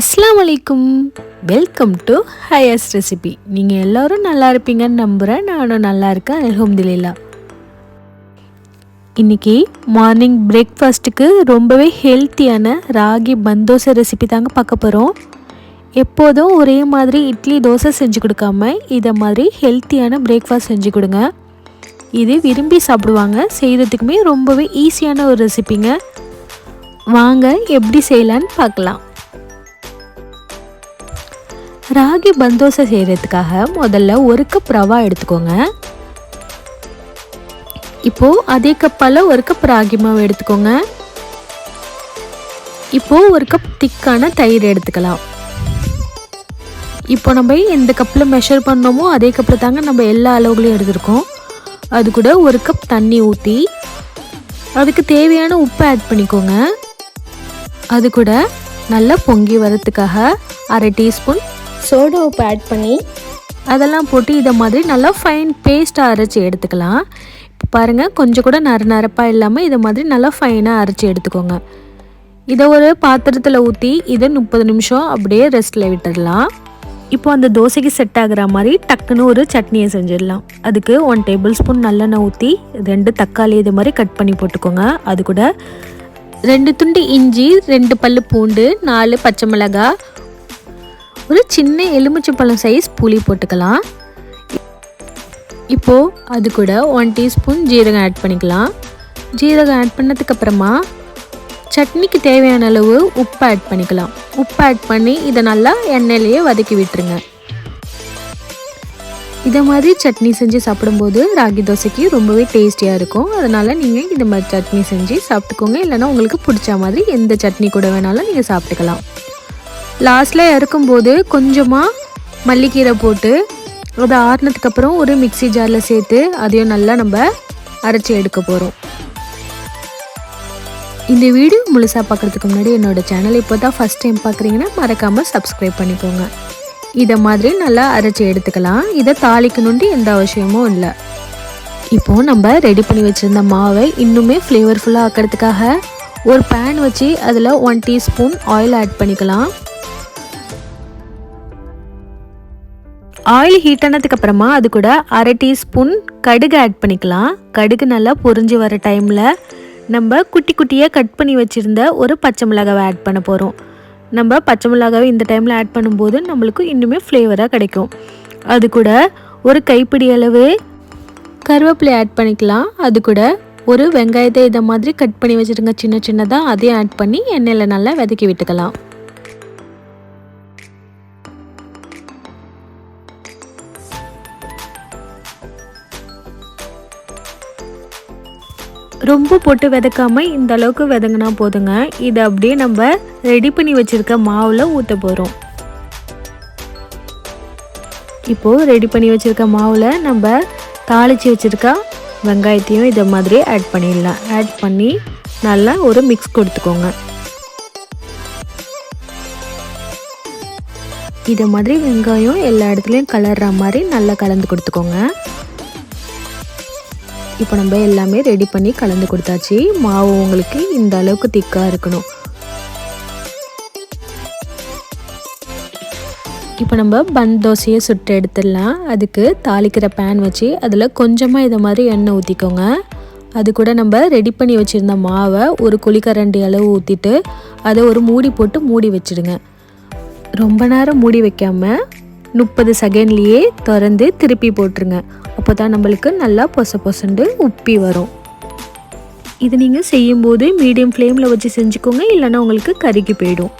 அஸ்லாம் வலைக்கும் welcome to highest recipe நீங்கள் எல்லோரும் நல்லா இருப்பீங்கன்னு நம்புகிறேன் நானும் நல்லா இருக்கேன். அலமதுல்லா இன்றைக்கி மார்னிங் பிரேக்ஃபாஸ்ட்டுக்கு ரொம்பவே ஹெல்த்தியான ராகி பந்தோசை ரெசிபி தாங்க பார்க்க போகிறோம் எப்போதும் ஒரே மாதிரி இட்லி தோசை செஞ்சு கொடுக்காம இதை மாதிரி ஹெல்த்தியான பிரேக்ஃபாஸ்ட் செஞ்சு கொடுங்க. இது விரும்பி சாப்பிடுவாங்க. செய்கிறதுக்குமே ரொம்பவே ஈஸியான ஒரு ரெசிபிங்க வாங்க எப்படி செய்யலான்னு பார்க்கலாம். ராகி பந்தோசை செய்கிறதுக்காக முதல்ல ஒரு கப் ரவா எடுத்துக்கோங்க. இப்போது அதே கப்பால் ஒரு கப் ராகி மாவு எடுத்துக்கோங்க. இப்போது ஒரு கப் திக்கான தயிர் எடுத்துக்கலாம். இப்போ நம்ம எந்த கப்பில் மெஷர் பண்ணோமோ அதே கப்பில் தாங்க நம்ம எல்லா அளவுகளையும் எடுத்துருக்கோம். அது கூட ஒரு கப் தண்ணி ஊற்றி அதுக்கு தேவையான உப்பு ஆட் பண்ணிக்கோங்க. அது கூட நல்லா பொங்கி வரத்துக்காக அரை டீஸ்பூன் சோடா உப்பு ஆட் பண்ணி அதெல்லாம் போட்டு இதை மாதிரி நல்லா ஃபைன் பேஸ்ட்டாக அரைச்சி எடுத்துக்கலாம். இப்போ பாருங்கள் கொஞ்சம் கூட நர நரப்பாக இல்லாமல் இதை மாதிரி நல்லா ஃபைனாக அரைச்சி எடுத்துக்கோங்க. இதை ஒரு பாத்திரத்தில் ஊற்றி இதை முப்பது நிமிஷம் அப்படியே ரெஸ்ட்டில் விட்டுடலாம். இப்போ அந்த தோசைக்கு செட் ஆகிற மாதிரி டக்குன்னு ஒரு சட்னியை செஞ்சிடலாம். அதுக்கு ஒன் டேபிள் ஸ்பூன் நல்லெண்ணெய் ஊற்றி ரெண்டு தக்காளி இது மாதிரி கட் பண்ணி போட்டுக்கோங்க. அது கூட ரெண்டு துண்டு இஞ்சி ரெண்டு பல் பூண்டு நாலு பச்சை மிளகாய் ஒரு சின்ன எலுமிச்சம்பழம் சைஸ் புளி போட்டுக்கலாம். இப்போது அது கூட ஒன் டீஸ்பூன் ஜீரகம் ஆட் பண்ணிக்கலாம். ஜீரகம் ஆட் பண்ணதுக்கப்புறமா சட்னிக்கு தேவையான அளவு உப்பு ஆட் பண்ணிக்கலாம். உப்பு ஆட் பண்ணி இதை நல்லா எண்ணெயிலேயே வதக்கி விட்டுருங்க. இதை மாதிரி சட்னி செஞ்சு சாப்பிடும்போது ராகி தோசைக்கு ரொம்பவே டேஸ்டியாக இருக்கும். அதனால் நீங்கள் இந்த மாதிரி சட்னி செஞ்சு சாப்பிட்டுக்கோங்க. இல்லைனா உங்களுக்கு பிடிச்ச மாதிரி எந்த சட்னி கூட வேணாலும் நீங்கள் சாப்பிட்டுக்கலாம். லாஸ்ட்டில் இறக்கும்போது கொஞ்சமாக மல்லிக்கீரை போட்டு அதை ஆறுனதுக்கப்புறம் ஒரு மிக்சி ஜாரில் சேர்த்து அதையும் நல்லா நம்ம அரைச்சி எடுக்க போகிறோம் இந்த வீடியோ முழுசாக பார்க்குறதுக்கு முன்னாடி என்னோடய சேனல் இப்போ தான் ஃபஸ்ட் டைம் பார்க்குறீங்கன்னா மறக்காமல் சப்ஸ்கிரைப் பண்ணிக்கோங்க. இதை மாதிரி நல்லா அரைச்சி எடுத்துக்கலாம். இதை தாளிக்கணுன்ட்டு எந்த அவசியமும் இல்லை. இப்போது நம்ம ரெடி பண்ணி வச்சுருந்த மாவை இன்னுமே ஃப்ளேவர்ஃபுல்லாக ஆக்கிறதுக்காக ஒரு பேன் வச்சு அதில் ஒன் டீஸ்பூன் ஆயில் ஆட் பண்ணிக்கலாம். ஆயில் ஹீட் ஆனதுக்கு அப்புறமா அது கூட அரை டீஸ்பூன் கடுகு ஆட் பண்ணிக்கலாம். கடுகு நல்லா பொரிஞ்சு வர டைமில் நம்ம குட்டி குட்டியாக கட் பண்ணி வச்சுருந்த ஒரு பச்சை மிளகாவை ஆட் பண்ண போகிறோம் நம்ம பச்சை மிளகாவை இந்த டைமில் ஆட் பண்ணும்போது நம்மளுக்கு இன்னுமே ஃப்ளேவராக கிடைக்கும். அது கூட ஒரு கைப்பிடி அளவு கருவேப்பிலை ஆட் பண்ணிக்கலாம். அது கூட ஒரு வெங்காயத்தை இதை மாதிரி கட் பண்ணி வச்சுருங்க சின்ன சின்னதாக அதையும் ஆட் பண்ணி எண்ணெயில் நல்லா வதக்கி விட்டுக்கலாம். ரொம்ப போட்டு விதக்காம இந்த அளவுக்கு விதங்கினா போதுங்க. இதை அப்படியே நம்ம ரெடி பண்ணி வச்சுருக்க மாவில் ஊற்ற போகிறோம் இப்போது ரெடி பண்ணி வச்சுருக்க மாவில் நம்ம தாளித்து வச்சுருக்க வெங்காயத்தையும் இதை மாதிரி ஆட் பண்ணிடலாம். ஆட் பண்ணி நல்லா ஒரு மிக்ஸ் கொடுத்துக்கோங்க. இதை மாதிரி வெங்காயம் எல்லா இடத்துலையும் கலர்ற மாதிரி நல்லா கலந்து கொடுத்துக்கோங்க. இப்போ நம்ம எல்லாமே ரெடி பண்ணி கலந்து கொடுத்தாச்சு. மாவு உங்களுக்கு இந்த அளவுக்கு திக்காக இருக்கணும். இப்போ நம்ம பன் தோசையை சுட்டு எடுத்துடலாம். அதுக்கு தாளிக்கிற பேன் வச்சு அதில் கொஞ்சமாக இதை மாதிரி எண்ணெய் ஊற்றிக்கோங்க அது கூட நம்ம ரெடி பண்ணி வச்சுருந்த மாவை ஒரு குழிக்கரண்டி அளவு ஊற்றிட்டு அதை ஒரு மூடி போட்டு மூடி வச்சுடுங்க. ரொம்ப நேரம் மூடி வைக்காமல் முப்பது செகண்ட்லேயே திறந்து திருப்பி போட்டுருங்க. அப்போ தான் நம்மளுக்கு நல்லா பொச பொசண்டு உப்பி வரும். இது நீங்கள் செய்யும்போது மீடியம் ஃப்ளேமில் வச்சு செஞ்சுக்கோங்க இல்லைன்னா உங்களுக்கு கருகி போயிடும்.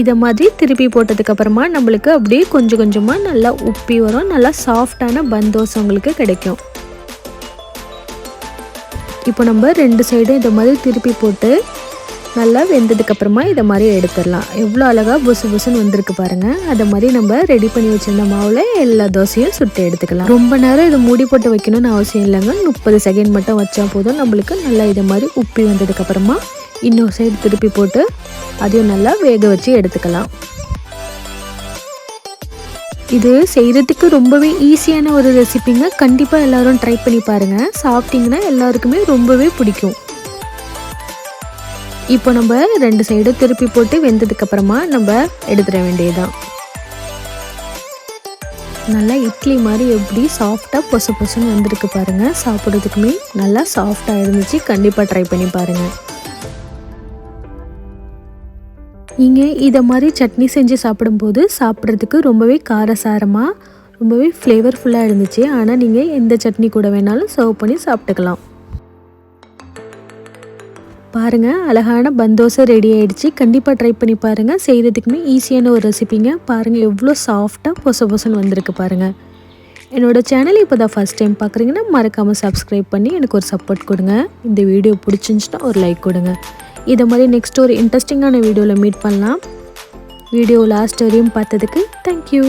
இதை மாதிரி திருப்பி போட்டதுக்கப்புறமா நம்மளுக்கு அப்படியே கொஞ்சம் கொஞ்சமாக நல்லா உப்பி வரும். நல்லா சாஃப்டான பந்தோசை உங்களுக்கு கிடைக்கும். இப்போ நம்ம ரெண்டு சைடும் இதை மாதிரி திருப்பி போட்டு நல்லா வெந்ததுக்கப்புறமா இதை மாதிரி எடுத்துடலாம். எவ்வளோ அழகாக புசு புசுன்னு வந்திருக்கு பாருங்கள் அதை மாதிரி நம்ம ரெடி பண்ணி வச்சுருந்த மாவில் எல்லா தோசையும் சுட்டு எடுத்துக்கலாம். ரொம்ப நேரம் இதை மூடி போட்டு வைக்கணும்னு அவசியம் இல்லைங்க. முப்பது செகண்ட் மட்டும் வச்சா போதும். நம்மளுக்கு நல்லா இதை மாதிரி உப்பி வந்ததுக்கப்புறமா இன்னொரு சைடு திருப்பி போட்டு அதையும் நல்லா வேக வச்சு எடுத்துக்கலாம். இது செய்கிறதுக்கு ரொம்பவே ஈஸியான ஒரு ரெசிபிங்க கண்டிப்பாக எல்லோரும் ட்ரை பண்ணி பாருங்கள் சாப்பிட்டிங்கன்னா எல்லாருக்குமே ரொம்பவே பிடிக்கும். இப்போ நம்ம ரெண்டு சைடும் திருப்பி போட்டு வெந்ததுக்கப்புறமா நம்ம எடுத்துட வேண்டியதுதான். நல்லா இட்லி மாதிரி எப்படி சாஃப்டாக பொசு பொசுன்னு வந்திருக்கு பாருங்கள் சாப்பிட்றதுக்குமே நல்லா சாஃப்டாக இருந்துச்சு. கண்டிப்பாக ட்ரை பண்ணி பாருங்கள் நீங்கள் இதை மாதிரி சட்னி செஞ்சு சாப்பிடும்போது சாப்பிட்றதுக்கு ரொம்பவே காரசாரமாக ரொம்பவே ஃப்ளேவர்ஃபுல்லாக இருந்துச்சு. ஆனால் நீங்கள் எந்த சட்னி கூட வேணாலும் சர்வ் பண்ணி சாப்பிட்டுக்கலாம். பாருங்கள் அழகான பந்தோசை ரெடி ஆகிடுச்சு கண்டிப்பாக ட்ரை பண்ணி பாருங்கள் செய்கிறதுக்குமே ஈஸியான ஒரு ரெசிபிங்க பாருங்கள் எவ்வளோ சாஃப்டாக பொச பொசன்னு வந்திருக்கு பாருங்கள் என்னோடய சேனல் இப்போ தான் ஃபஸ்ட் டைம் பார்க்குறீங்கன்னா மறக்காமல் சப்ஸ்கிரைப் பண்ணி எனக்கு ஒரு சப்போர்ட் கொடுங்க. இந்த வீடியோ பிடிச்சிருந்துச்சுன்னா ஒரு லைக் கொடுங்க. இதை மாதிரி நெக்ஸ்ட் ஒரு இன்ட்ரெஸ்டிங்கான வீடியோவில் மீட் பண்ணலாம். வீடியோ லாஸ்ட் வரையும் பார்த்ததுக்கு தேங்க்யூ